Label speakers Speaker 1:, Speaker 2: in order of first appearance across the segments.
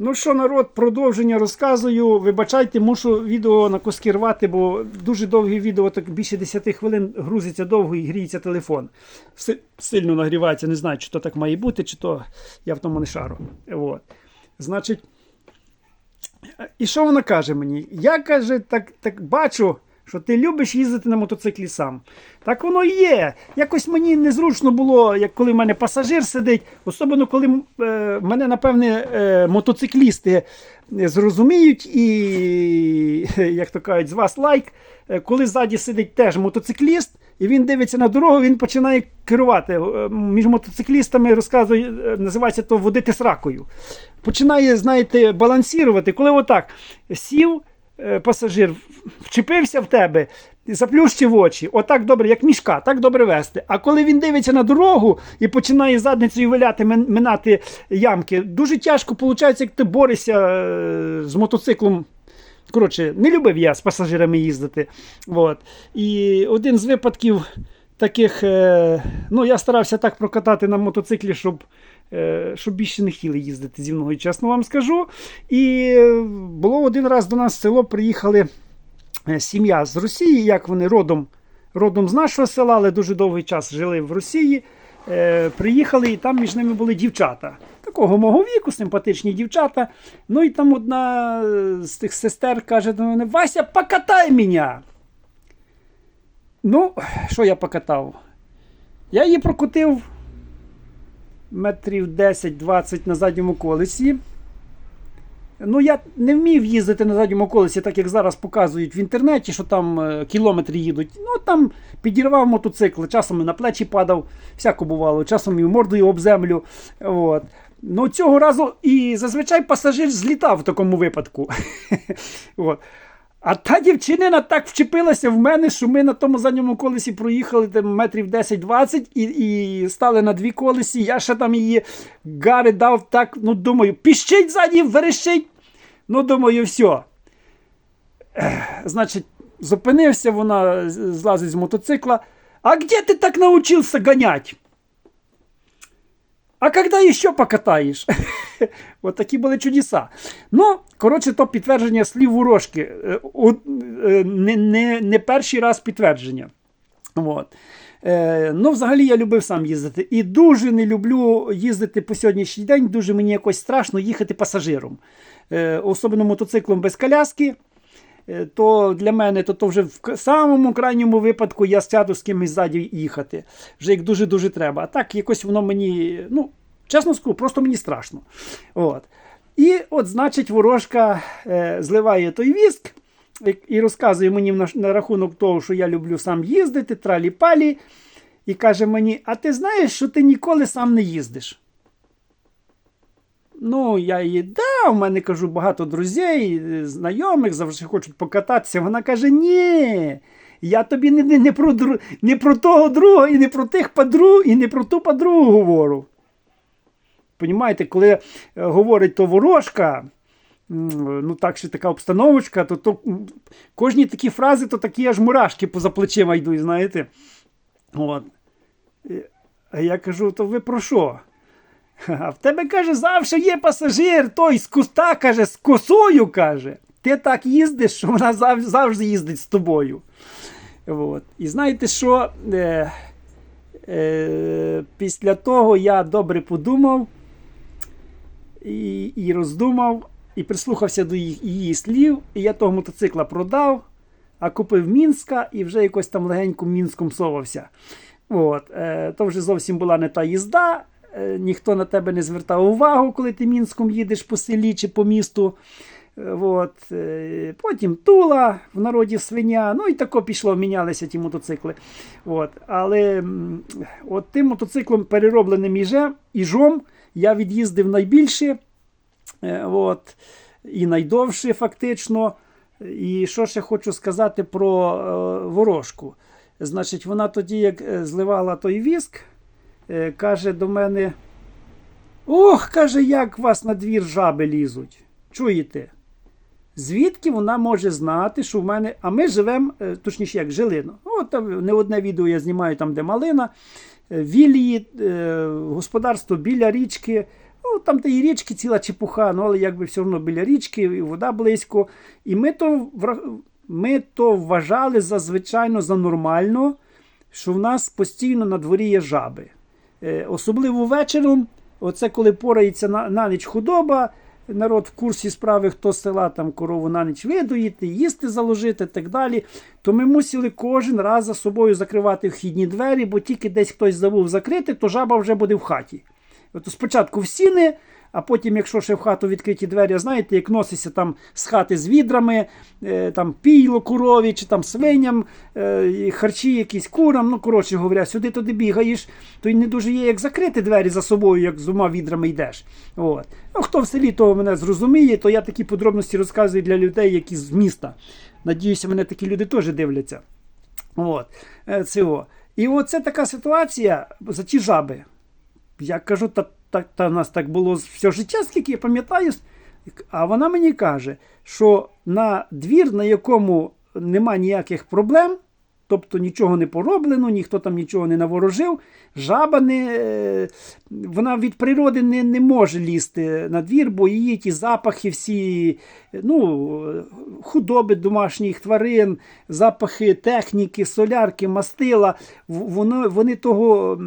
Speaker 1: Ну що, народ, продовження розказую. Вибачайте, мушу відео на куски рвати, бо дуже довге відео, так більше 10 хвилин грузиться довго і гріється телефон. Си- Сильно нагрівається, не знаю, чи то так має бути, чи то я в тому не шару. От. Значить, і що вона каже мені? Я каже, так, так бачу, що ти любиш їздити на мотоциклі сам. Так воно і є. Якось мені незручно було, як коли в мене пасажир сидить, особливо коли е, мене, напевне, е, мотоциклісти зрозуміють і, як то кажуть, з вас лайк. Е, Коли ззаді сидить теж мотоцикліст, і він дивиться на дорогу, він починає керувати. Е, Між мотоциклістами розказує, е, називається то водити сракою. Починає, знаєте, балансувати. Коли отак сів е, пасажир, вчепився в тебе, заплющив очі, отак добре, як мішка, так добре вести. А коли він дивиться на дорогу і починає задницею виляти, минати ямки, дуже тяжко виходить, як ти борешся е, з мотоциклом. Коротше, не любив я з пасажирами їздити. От. І один з випадків таких, е, ну я старався так прокатати на мотоциклі, щоб, е, щоб більше не хотіли їздити зі мною, чесно вам скажу. І е, було один раз до нас в село приїхали е, сім'я з Росії, як вони родом, родом з нашого села, але дуже довгий час жили в Росії. Е, приїхали, і там між ними були дівчата. Такого мого віку, симпатичні дівчата. Ну і там одна е, з тих сестер каже до мене: Вася, покатай мене. Ну, що я покатав? Я її прокотив метрів 10-20 на задньому колесі. Ну, я не вмів їздити на задньому колесі, так як зараз показують в інтернеті, що там е, кілометри їдуть. Ну, там підірвав мотоцикл, часом і на плечі падав, всяко бувало, часом і мордою об землю. От. Ну, цього разу і зазвичай пасажир злітав в такому випадку. От. А та дівчинина так вчепилася в мене, що ми на тому задньому колесі проїхали там, метрів 10-20 і, і стали на дві колесі. Я ще там її гари дав так, ну думаю, піщить ззаді, верещить. Ну, думаю, все. Значить, зупинився, вона злазить з мотоцикла. А где ти так научился гонять? А когда еще покатаєш? От такі були чудеса. Ну, коротше, то підтвердження слів ворожки. У- е, Не, не, не перший раз підтвердження. От. Е, ну, взагалі я любив сам їздити. І дуже не люблю їздити по сьогоднішній день. Дуже мені якось страшно їхати пасажиром. Е, особливо мотоциклом без коляски. Е, То для мене то, то вже в самому крайньому випадку я сяду з кимось ззаді їхати. Вже як дуже-дуже треба. А так якось воно мені, ну, чесно скажу, просто мені страшно. От. І от, значить, ворожка е, зливає той віск і, розказує мені на, на рахунок того, що я люблю сам їздити, тралі-палі. І каже мені: а ти знаєш, що ти ніколи сам не їздиш? Ну, я їй, да, у мене кажу, багато друзей, е, знайомих завжди хочуть покататися. Вона каже: ні, я тобі не, не, не, про, не про того друга, і не про тих подруг, і не про ту подругу говорю. Понімаєте, коли е, говорить то ворожка, ну так ще така обстановочка, то, то кожні такі фрази, то такі аж мурашки поза плечима йдуть, знаєте. От. Е, А я кажу, то ви про що? А в тебе, каже, завжди є пасажир, той з куста, каже, з косою, каже. Ти так їздиш, що вона зав- завжди їздить з тобою. От. І знаєте що? Е, е, після того я добре подумав і, і роздумав, і прислухався до її, її слів, і я того мотоцикла продав, а купив Мінська і вже якось там легенько Мінськом совався. От, е, то вже зовсім була не та їзда. Е, Ніхто на тебе не звертав увагу, коли ти Мінськом їдеш по селі чи по місту. Е, От, е, потім Тула, в народі свиня. Ну і тако пішло, мінялися ті мотоцикли. От, але от тим мотоциклом переробленим іжом я від'їздив найбільше. От, і найдовше фактично. І що ще хочу сказати про е, ворожку. Значить, вона тоді, як зливала той віск, каже до мене: Ох, каже, як вас на двір жаби лізуть. Чуєте? Звідки вона може знати, що в мене. А ми живемо, е, точніше, як жили. ну, От не одне відео я знімаю там, де малина, е, вілії, е, господарство біля річки. Ну, там та і річки ціла чепуха, ну, але якби все одно біля річки, і вода близько. І ми то, ми то вважали за звичайно за нормально, що в нас постійно на дворі є жаби. Е, особливо вечором, оце коли порається на, на ніч худоба, народ в курсі справи, хто з села там корову на ніч видоїти, їсти заложити так далі. То ми мусили кожен раз за собою закривати вхідні двері, бо тільки десь хтось забув закрити, то жаба вже буде в хаті. От спочатку в стіни, а потім, якщо ще в хату відкриті двері, знаєте, як носиться там з хати з відрами, е, там пійло корові, чи там свиням, е, харчі якісь курам, ну, коротше говоря, сюди туди бігаєш, то й не дуже є як закрити двері за собою, як з двома відрами йдеш. От. Ну, хто в селі того мене зрозуміє, то я такі подробності розказую для людей, які з міста. Надіюся, мене такі люди теж дивляться. От. Е, Це. І оце така ситуація за ті жаби. Я кажу, та, та, та в нас так було все життя, скільки я пам'ятаю. А вона мені каже, що на двір, на якому нема ніяких проблем, тобто нічого не пороблено, ніхто там нічого не наворожив, жаба не, е, вона від природи не, не може лізти на двір, бо її ті запахи всі, ну, худоби домашніх тварин, запахи техніки, солярки, мастила, воно, вони того,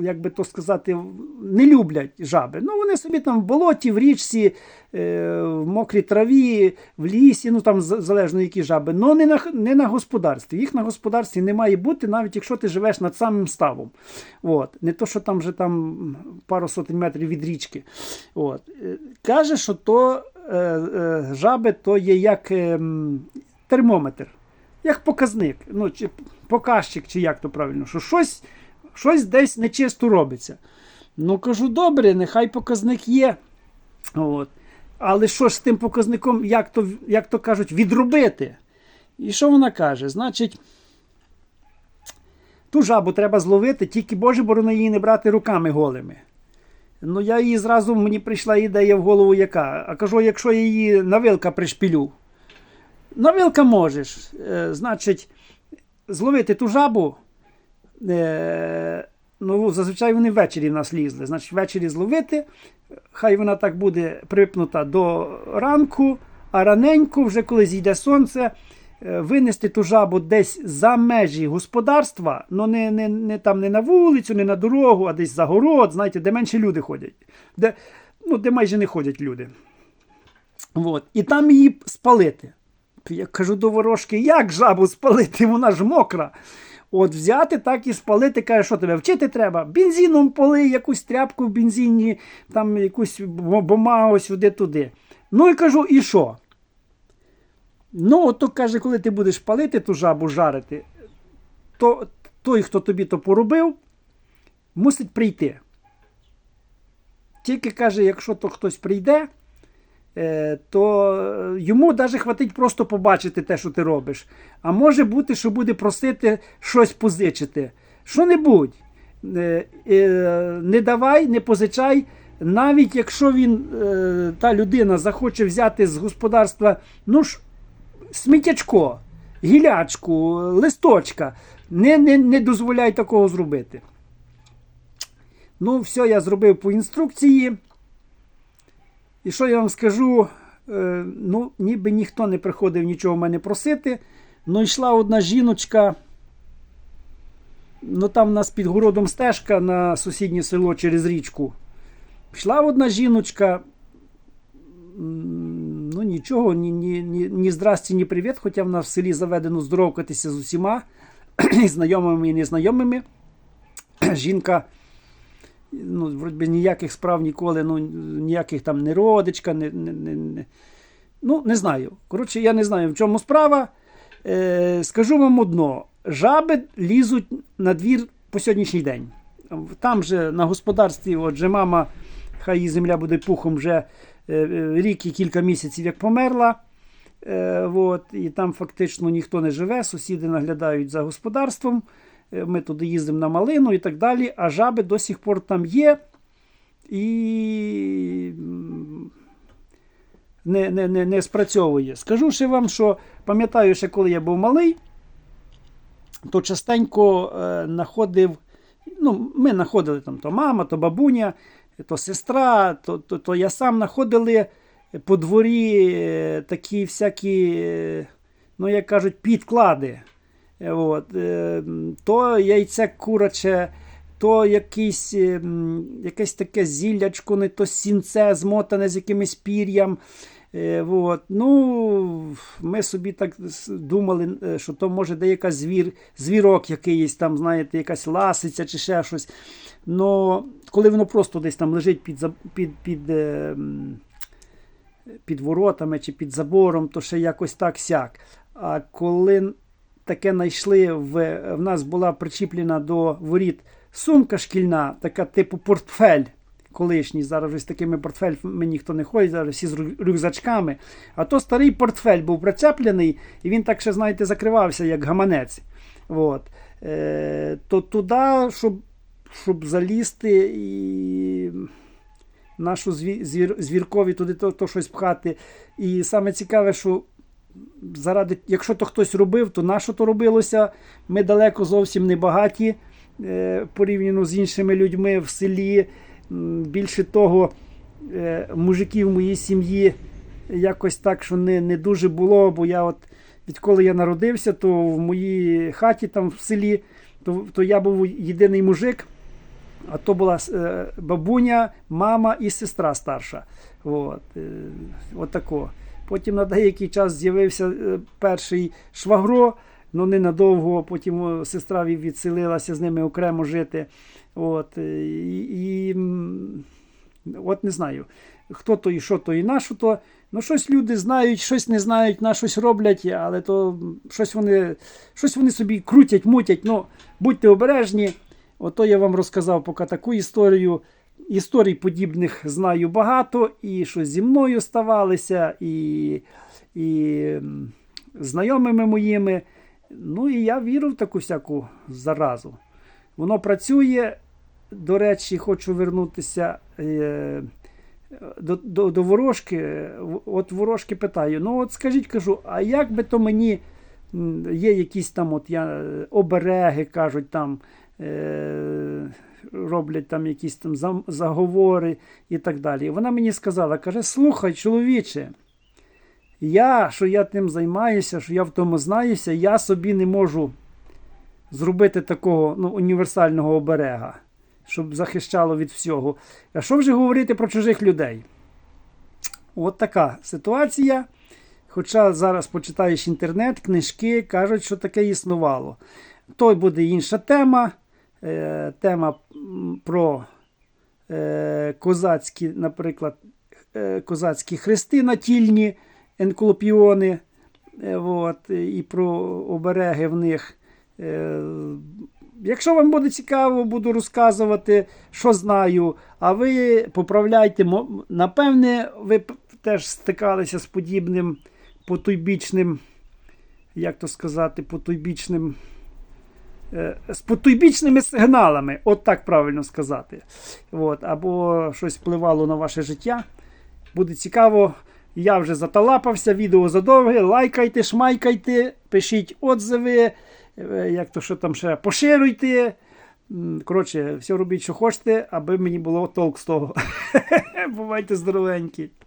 Speaker 1: як би то сказати, не люблять жаби. Ну, вони собі там в болоті, в річці, е, в мокрій траві, в лісі, ну там залежно які жаби, але не на, не на господарстві. Їх на господарстві не має бути, навіть якщо ти живеш над самим ставом. От. Не то, що там вже там пару сотень метрів від річки. От. Е, Каже, що то е, е, жаби то є як е, термометр, як показник, ну, чи показчик, чи як то правильно, що щось, щось десь нечисто робиться. Ну, кажу, добре, нехай показник є. От. Але що ж з тим показником, як то, як то кажуть, відробити? І що вона каже? Значить, ту жабу треба зловити, тільки Боже борони її не брати руками голими. Ну, я її зразу мені прийшла ідея в голову, яка. А кажу, якщо я її на вилка пришпілю. На вилка можеш. Е, значить, зловити ту жабу. Е, ну, зазвичай вони ввечері в нас лізли. Значить, ввечері зловити. Хай вона так буде припнута до ранку, а раненько, вже коли зійде сонце, винести ту жабу десь за межі господарства, ну не, не, не там не на вулицю, не на дорогу, а десь за город, знаєте, де менше люди ходять, де, ну, де майже не ходять люди. От. І там її спалити. Я кажу до ворожки, як жабу спалити? Вона ж мокра. От взяти так і спалити, каже, що тебе вчити треба. Бензином поли, якусь тряпку в бензині, там якусь бумагу сюди-туди. Ну і кажу, і що? Ну, от то каже, коли ти будеш палити ту жабу жарити, то той, хто тобі то поробив, мусить прийти. Тільки каже, якщо то хтось прийде, е, то йому навіть хватить просто побачити те, що ти робиш. А може бути, що буде просити щось позичити. Що-небудь. Е, е, Не давай, не позичай. Навіть якщо він, та людина захоче взяти з господарства ну сміттячко, гілячку, листочка, не, не, не дозволяй такого зробити. Ну, все, я зробив по інструкції. І що я вам скажу? Е, ну, ніби ніхто не приходив нічого в мене просити. Ну, йшла одна жіночка. Ну, там у нас під городом стежка на сусіднє село через річку. Пішла одна жіночка. Нічого, ні, ні, ні, ні здрасті, ні привіт, хоча в нас в селі заведено здоровкатися з усіма, знайомими і незнайомими. Жінка ну, вроді ніяких справ ніколи, ну, ніяких там не родичка, не, не, не, не. Ну, не знаю. Коротше, я не знаю, в чому справа. Е, скажу вам одно: жаби лізуть на двір по сьогоднішній день. Там же на господарстві, отже, мама, хай її земля буде пухом вже рік і кілька місяців, як померла. Е, от, і там фактично ніхто не живе, сусіди наглядають за господарством. Е, Ми туди їздимо на малину і так далі, а жаби до сих пор там є. І не, не, не, не спрацьовує. Скажу ще вам, що пам'ятаю, ще коли я був малий, то частенько е, знаходив, ну, ми знаходили там то мама, то бабуня, то сестра, то, то, то я сам знаходили по дворі е, такі всякі, ну як кажуть, підклади. Е, От, е, то яйце кураче, то якийсь, е, якесь таке зіллячко, не то сінце змотане з якимось пір'ям. Е, от. Ну, ми собі так думали, е, що то може деяка звір, звірок якийсь там, знаєте, якась ласиця чи ще щось. Но коли воно просто десь там лежить під, під, під, е, під воротами чи під забором, то ще якось так сяк. А коли таке знайшли, в, в нас була причіплена до воріт сумка шкільна, така типу портфель. Колишній, зараз вже з такими портфелями ніхто не ходить, зараз всі з рюкзачками. А то старий портфель був причеплений, і він так ще, знаєте, закривався, як гаманець. От. Е, то туди, щоб, щоб залізти і нашу звір, звіркові туди то, то щось пхати. І саме цікаве, що заради, якщо то хтось робив, то на що то робилося? Ми далеко зовсім не багаті е, порівняно з іншими людьми в селі. Більше того, е, мужиків в моїй сім'ї якось так, що не, не дуже було, бо я от відколи я народився, то в моїй хаті там в селі, то, то я був єдиний мужик. А то була е, бабуня, мама і сестра старша. От, е, от тако. Потім на деякий час з'явився перший швагро, ну ненадовго, потім сестра відселилася з ними окремо жити. От, е, і, і от не знаю, хто то і що то і на що то. Ну, щось люди знають, щось не знають, на щось роблять, але то щось вони, щось вони собі крутять, мутять. Ну, будьте обережні. Ото я вам розказав поки таку історію. Історій подібних знаю багато, і що зі мною ставалися, і, і знайомими моїми. Ну і я вірю в таку всяку заразу. Воно працює. До речі, хочу вернутися е, до, до, до ворожки. От ворожки питаю: ну от скажіть, кажу, а як би то мені є якісь там от я, обереги, кажуть, там е, роблять там якісь там заговори і так далі. Вона мені сказала: каже, слухай, чоловіче, я, що я тим займаюся, що я в тому знаюся, я собі не можу зробити такого ну, універсального оберега, щоб захищало від всього. А що вже говорити про чужих людей? От така ситуація. Хоча зараз почитаєш інтернет, книжки кажуть, що таке існувало. То буде інша тема. Е, тема про е, козацькі, наприклад, е, козацькі хрести натільні, енколопіони, е, от, і про обереги в них. Е, Якщо вам буде цікаво, буду розказувати, що знаю, а ви поправляйте. Напевне, ви теж стикалися з подібним потойбічним, як то сказати, потойбічним, е, з потойбічними сигналами, от так правильно сказати. От, або щось впливало на ваше життя. Буде цікаво. Я вже заталапався, відео задовге. Лайкайте, шмайкайте, пишіть отзиви, е, як то що там ще поширюйте. Коротше, все робіть, що хочете, аби мені було толк з того. Бувайте здоровенькі.